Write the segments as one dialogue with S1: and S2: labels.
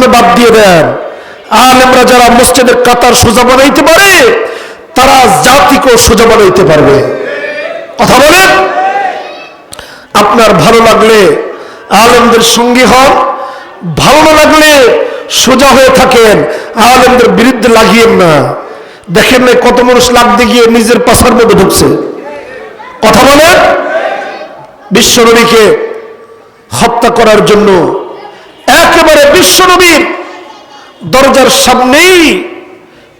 S1: স্বপ্ন বাদ দিয়ে দেন। আলেমরা যারা মসজিদের কাতার সোজা বানাইতে পারে, তারা জাতিকেও সোজা বানাইতে পারবে। কথা বলেন? আপনার ভালো লাগলে আলেমদের সঙ্গী হন, ভালো না লাগলে সোজা হয়ে থাকেন, আলেমদের বিরুদ্ধে লাগিয়েন না। দেখেন না কত মানুষ লাগতে গিয়ে নিজের পাশার মধ্যে ঢুকছে। কথা বলেন? বিশ্বনবীকে হত্যা করার জন্য একেবারে বিশ্বনবীর দরজার সামনেই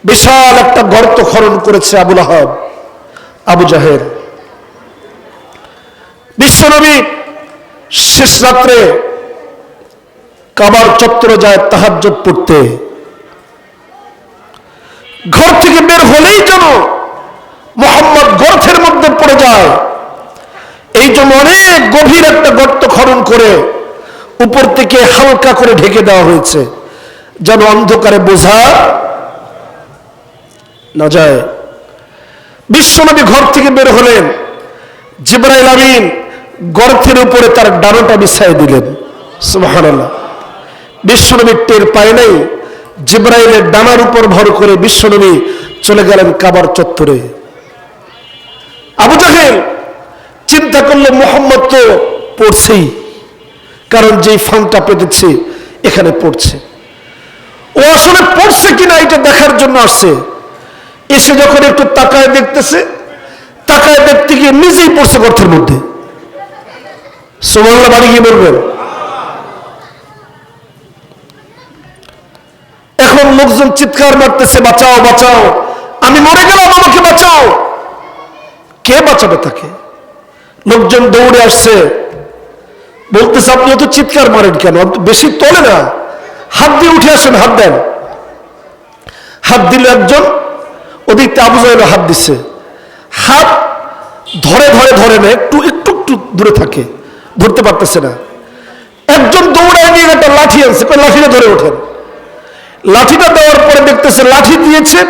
S1: বিশাল একটা গর্ত খনন করেছে আবুল আহাব আবু জাহের। বিশ্বনবী শেষ রাত্রে কাবার চত্বরে যায় তাহাজ্জত পড়তে। ঘর থেকে বের হলেই যেন মোহাম্মদ গর্থের মধ্যে পড়ে যায়। এই জন্য অনেক গভীর একটা গর্ত খনন করে উপর থেকে হালকা করে ঢেকে দেওয়া হয়েছে, যেন অন্ধকারে বোঝা না যায়। বিশ্বনবী ঘর থেকে বের হলেন, জিব্রাইল আমিন গর্তের উপরে তার ডানাটা বিছাই দিলেন। সুবহানাল্লাহ। বিশ্বনবী টের পায় নাই, জিব্রাইলের ডানার উপর ভর করে বিশ্বনবী চলে গেলেন কাবার চত্বরে। আবু জাহেল চিন্তা করল, মোহাম্মদ তো পড়ছেই। কারণ যেই ফানটা পেতেছে এখানে পড়ছে। ও আসলে পড়ছে কিনা এটা দেখার জন্য আসছে। এসে যখন একটু তাকায় দেখতেছে, তাকায় দেখতে গিয়ে নিজেই পড়ছে গর্তের মধ্যে। সোমাল্লা বাড়ি গিয়ে বলবেন। এখন লোকজন চিৎকার মারতেছে, বাঁচাও বাঁচাও। আমি মরে গেলাম আমাকে বাঁচাও। কে বাঁচাবে তাকে? লোকজন দৌড়ে আসছে। বলতেছে, আপনি অত চিৎকার মারেন কেন? বেশি তোলে না। হাত দিয়ে উঠে আসেন, হাত দেন। হাত দিলে একজন, ওদিক আবু জাহেল হাত দিচ্ছে হাত ধরে ধরে ধরে না, একটু একটু একটু দূরে থাকে, ধরতে পারতেছে না। একজন দৌড়ায় নিয়ে একটা লাঠি আনছে লাঠিটা ধরে ওঠেন। লাঠিটা দেওয়ার পরে দেখতেছে, লাঠি দিয়েছে,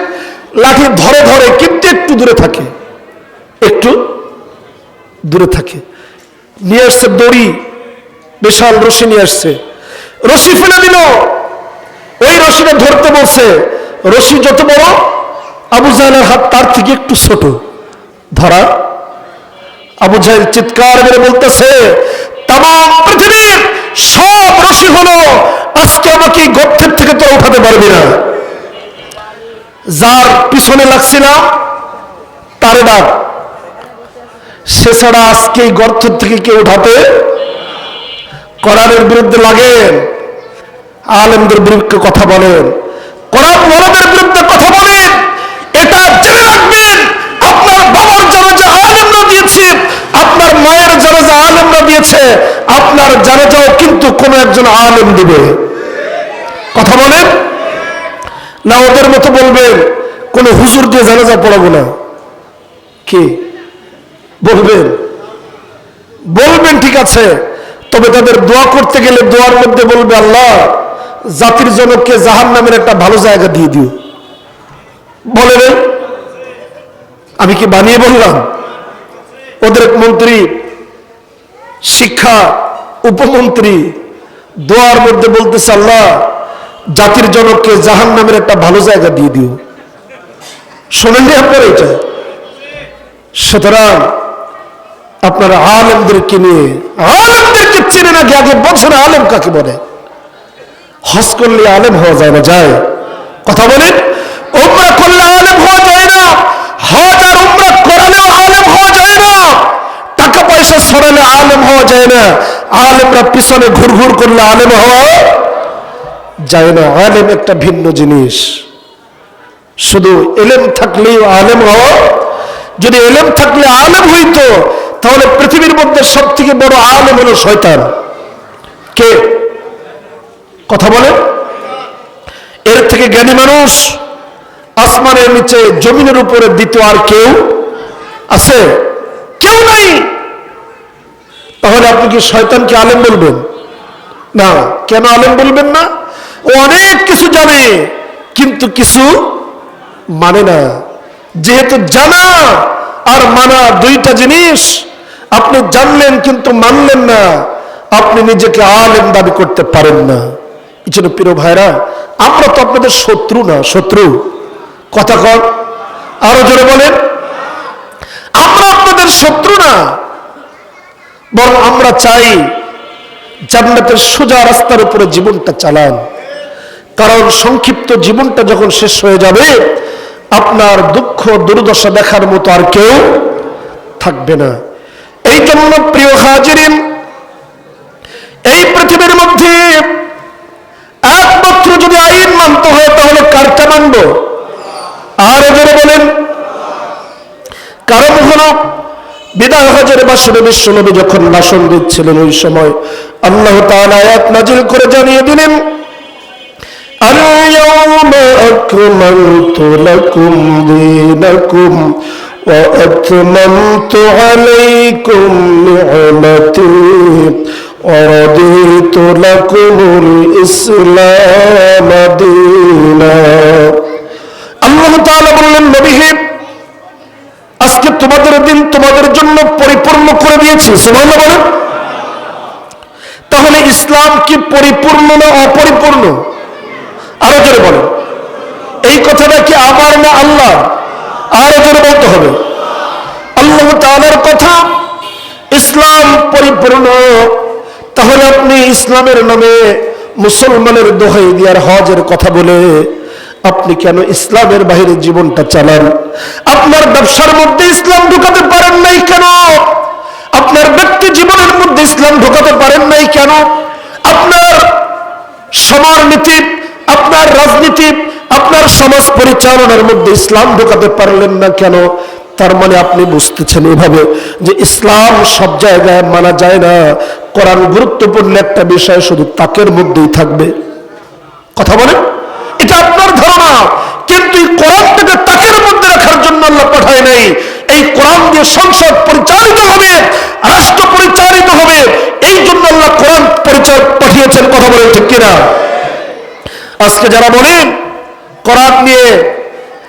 S1: লাঠি ধরে ধরে কিন্তু একটু দূরে থাকে। একটু দূরে থাকে। নিয়ে আসছে দড়ি বিশাল রশি নিয়ে আসছে। রশি ফেলে দিল। ওই রশিটা ধরতে বলছে, রশি যত বড়, আবু জাহেলের হাত তার থেকে একটু ছোট। ধরা, আবু জাহেল চিৎকার করে বলতেছে তাম পৃথিবীর সব রশি হলো, আজকে আমাকে এই গর্তের থেকে তো উঠাতে পারবি না। যার পিছনে লাগছিলাম তারে ডাক, সে ছাড়া আজকে এই গর্ত থেকে কেউ উঠাতে কোরআনের বিরুদ্ধে লাগেন, আলেমদের বিরুদ্ধে কথা বলেন, কোরআন ওলাদের বিরুদ্ধে কথা বলেন, এটা জেনে রাখবেন, আপনার বাবার জানাজা আলেমরা দিয়েছে, আপনার মায়ের জানাজা আলেমরা দিয়েছে, আপনার জানাজাও কিন্তু কোনো একজন আলেম দিবে। কথা বলেন? না, ওদের মতো বলবেন, কোন হুজুর দিয়ে জানাজা পড়াবো না। কি? বলবেন? বলবেন ঠিক আছে। তবে তাদের দোয়া করতে গেলে দোয়ার মধ্যে বলবে, আল্লাহ, জাতির জনককে জাহান নামের একটা ভালো জায়গা দিয়ে দিও। বলে রে, আমি কি বানিয়ে বললাম? ওদের মন্ত্রী, শিক্ষা উপমন্ত্রী, দোয়ার মধ্যে বলতেছে, আল্লাহ, জাতির জনককে জাহান নামের একটা ভালো জায়গা দিয়ে দিও। শোনেননি আপনার এটা। সুতরাং আপনারা আলেমদেরকে নিয়ে, আলেমদেরকে চিনে না আগে বছরে আলেম কাকে বলে? হজ করলে আলেম হওয়া যায় না, যায়। কথা বলেন, উমরা করলে আলেম হওয়া যায় না, হজ আর উমরা করালেও আলেম হওয়া যায় না, টাকা পয়সা ছড়ালে আলেম হওয়া যায় না, আলেমরা পিছনে ঘুর ঘুর করলে আলেম হওয়া যায় না। আলেম একটা ভিন্ন জিনিস। শুধু এলেম থাকলেই আলেম হওয়া, যদি এলেম থাকলে আলেম হইতো তাহলে পৃথিবীর মধ্যে সব থেকে বড় আলেম হলো শয়তান। কে? কথা বলে? এর থেকে জ্ঞানী মানুষ, আসমানের নিচে, জমিনের উপরে দ্বিতীয় আর কেউ আছে? কেউ নাই। তাহলে আপনি কি শয়তানকে আলেম বলবেন? না। কেন আলেম বলবেন না? ও অনেক কিছু জানে, কিন্তু কিছু মানে না। যেহেতু জানা আর মানা দুইটা জিনিস। আপনি জানলেন কিন্তু মানলেন না। আপনি নিজেকে আলেম দাবি করতে পারেন না। এই জন্য প্রিয় ভাইরা, আমরা তো আপনাদের শত্রু না, শত্রু। কথা কর আরও জোরে বলেন। আমরা আপনাদের শত্রু না। বরং আমরা চাই জান্নাতের সোজা রাস্তার উপরে জীবনটা চালান। কারণ সংক্ষিপ্ত জীবনটা যখন শেষ হয়ে যাবে আপনার দুঃখ, দুর্দশা দেখার মতো আর কেউ থাকবে না। এই জন্য প্রিয় হাজিরিন, এই পৃথিবীর মধ্যে একমাত্র যদি আইন মানতে হয়, তাহলে কারটা মানব? আর এবারে বলেন। কারণ হলো, বিদায় হজের বাসনে বিশ্বনবী যখন ভাষণ দিচ্ছিলেন, ওই সময় আল্লাহ তাআলা আয়াত নাজিল করে জানিয়ে দিলেন اليوم أكملت لكم دينكم وأتممت عليكم نعمتي ورضيت لكم الإسلام دينا আল্লাহ তাআলা বললেন নবী হে আজকে তোমাদের দিন তোমাদের জন্য পরিপূর্ণ করে দিয়েছি সুবহানাল্লাহ বলেন তাহলে ইসলাম কি পরিপূর্ণ না অপরিপূর্ণ আরও জোরে বলেন এই কথাটা কি আমার না আল্লাহ আরও জোরে বলতে হবে। আল্লাহ তাআলার কথা ইসলাম পরিপূর্ণ। তাহলে আপনি ইসলামের নামে মুসলমানের দোহাই দিয়ার হজের কথা বলে আপনি কেন ইসলামের বাহিরে জীবনটা চালান? আপনার ব্যবসার মধ্যে ইসলাম ঢুকাতে পারেন নাই কেন? আপনার ব্যক্তি জীবনের মধ্যে ইসলাম ঢুকাতে পারেন নাই কেন? আপনার সমাজনীতি আপনার রাজনীতি, আপনার সমাজ পরিচালনার মধ্যে ইসলাম ঢোকাতে পারলেন না কেন? তার মানে আপনি বুঝতেছেন এভাবে যে ইসলাম সব জায়গায় মানা যায় না। কোরআন গুরুত্বপূর্ণ একটা বিষয়, শুধু তাকের মধ্যেই থাকবে। কথা বলেন? এটা আপনার ধারণা। কিন্তু এই কোরআনটাকে তাকের মধ্যে রাখার জন্য আল্লাহ পাঠায় নাই। এই কোরআন দিয়ে সংসদ পরিচালিত হবে, রাষ্ট্র পরিচালিত হবে। এই জন্য আল্লাহ কোরআন পরিচয় পাঠিয়েছেন। কথা বলেন ঠিক কিনা? আজকে যারা বলেন, কোরআন নিয়ে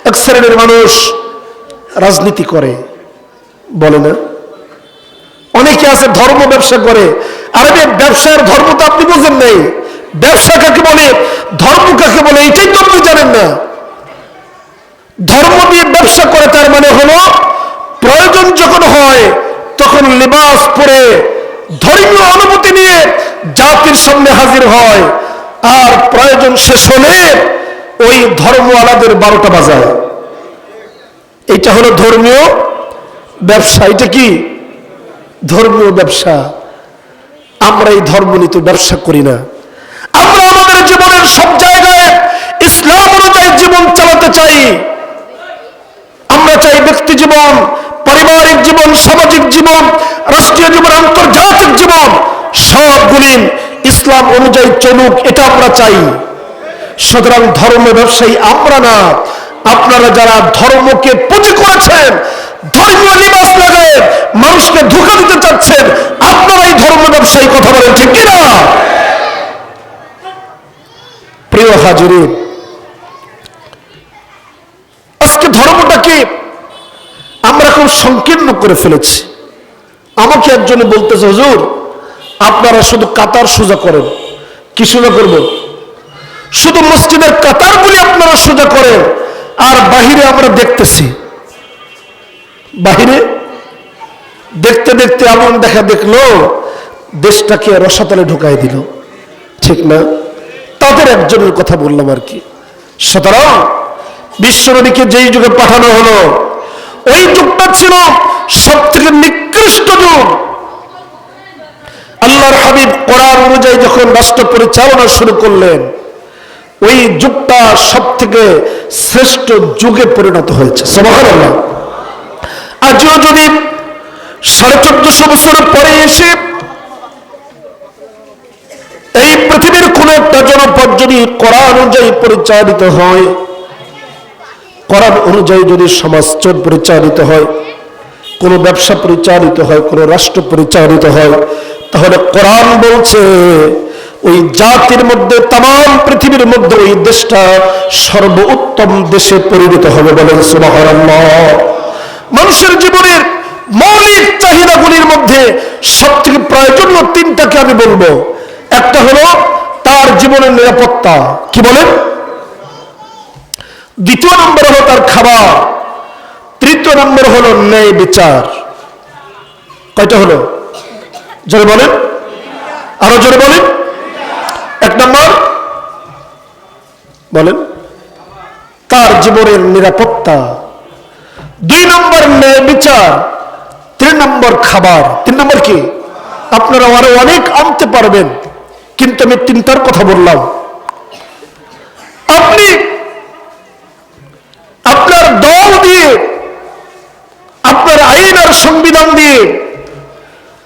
S1: এক শ্রেণির মানুষ রাজনীতি করে, বলে না? অনেকে আছে ধর্ম ব্যবসা করে। আরে ব্যবসার ধর্ম তো আপনি বুঝেন নাই। ব্যবসা কাকে বলে? ধর্ম কাকে বলে? এটাই তো আপনি জানেন না। ধর্ম দিয়ে ব্যবসা করে, তার মানে হলো, প্রয়োজন যখন হয়, তখন লিবাস পরে ধর্মীয় অনুমতি নিয়ে জাতির সামনে হাজির হয়। আর প্রয়োজন শেষ হলে ওই ধর্মওয়ালাদের বারোটা বাজায়। এটা হলো ধর্মীয় ব্যবসা। এটা কি? ধর্মীয় ব্যবসা। আমরা এই ধর্ম নিতে ব্যবসা করি না। আমরা আমাদের জীবনের সব জায়গায় ইসলাম অনুযায়ী জীবন চালাতে চাই। আমরা চাই ব্যক্তি জীবন, পারিবারিক জীবন, সামাজিক জীবন, রাষ্ট্রীয় জীবন, আন্তর্জাতিক জীবন সবগুলি ইসলাম অনুযায়ী চলুক, এটা আমরা চাই। সুতরাং ধর্ম ব্যবসায়ী, আমরা না। আপনারা যারা ধর্মকে পুঁজি করেছেন, ধর্মীয় লিবাস মানুষকে ধোকা দিতে চাচ্ছেন, আপনারা এই ধর্ম ব্যবসায়ী কথা বলেন, ঠিক কিনা? প্রিয় হাজির আজকে ধর্মটাকে আমরা খুব সংকীর্ণ করে ফেলেছি। আমাকে একজনে বলতেছে, হুজুর আপনারা শুধু কাতার সোজা করেন। কি সোজা করব? শুধু মসজিদের কাতারগুলি আপনারা সোজা করেন, আর বাহিরে আমরা দেখতেছি। বাহিরে দেখতে দেখতে এমন দেখা দেখল, দেশটাকে রসাতলে ঢুকাই দিল। ঠিক না? তাদের একজনের কথা বললাম আর কি। সুতরাং বিশ্বনবীকে যেই যুগে পাঠানো হলো, ওই যুগটা ছিল সব থেকে নিকৃষ্ট যুগ। আল্লাহর হাবিব কোরআন অনুযায়ী যখন রাষ্ট্র পরিচালনা শুরু করলেন, ওই যুগটা সব থেকে শ্রেষ্ঠ যুগে পরিণত হয়েছে। আজও যদি সাড়ে চোদ্দশো বছর পরে এসে এই পৃথিবীর কোন একটা জনপদ যদি কোরআন অনুযায়ী পরিচালিত হয়, কোরআন অনুযায়ী যদি সমাজ পরিচালিত হয়, কোনো ব্যবসা পরিচালিত হয়, কোনো রাষ্ট্র পরিচালিত হয় তাহলে কোরআন বলছে, ওই জাতির মধ্যে তাম পৃথিবীর মধ্যে ওই দেশটা সর্বোত্তম দেশে পরিণত হবে সুবহানাল্লাহ। মানুষের জীবনের মৌলিক চাহিদাগুলির মধ্যে সব থেকে প্রয়োজনীয় তিনটাকে আমি বলব। একটা হলো তার জীবনের নিরাপত্তা। কি বলেন? দ্বিতীয় নম্বর হলো তার খাবার। তৃতীয় নম্বর হলো ন্যায় বিচার। কয়টা হলো? জোরে বলেন। আরও জোরে বলেন। এক নম্বর। বলেন। তার জীবনের নিরাপত্তা। দুই নম্বর ন্যায় বিচার। তিন নম্বর খাবার। তিন নম্বর কি? আপনারা আরও অনেক আনতে পারবেন। কিন্তু আমি তিনটার কথা বললাম। আপনি আপনার দল দিয়ে, আপনার আইন আর সংবিধান দিয়ে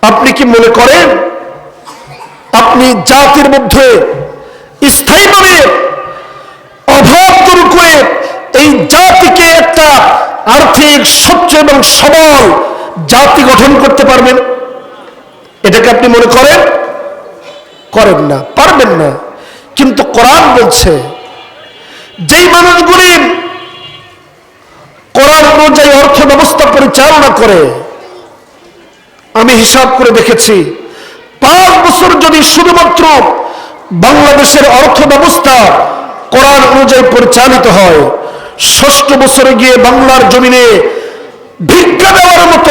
S1: আপনি কি মনে করেন? আপনি জাতির মধ্যে স্থায়ীভাবে অভাব দূর করে এই জাতিকে একটা আর্থিক, স্বচ্ছ এবং সবল জাতি গঠন করতে পারবেন? এটাকে আপনি মনে করেন? করেন না, পারবেন না। কিন্তু কোরআন বলছে, যেই মানুষগুলি কোরআন অনুযায়ী অর্থ ব্যবস্থা পরিচালনা করে আমি হিসাব করে দেখেছি। পাঁচ বছর যদি শুধুমাত্র বাংলাদেশের অর্থ ব্যবস্থা করার অনুযায়ী পরিচালিত হয়, ষষ্ঠ বছরে গিয়ে বাংলার জমিনে ভিক্ষা দেওয়ার মতো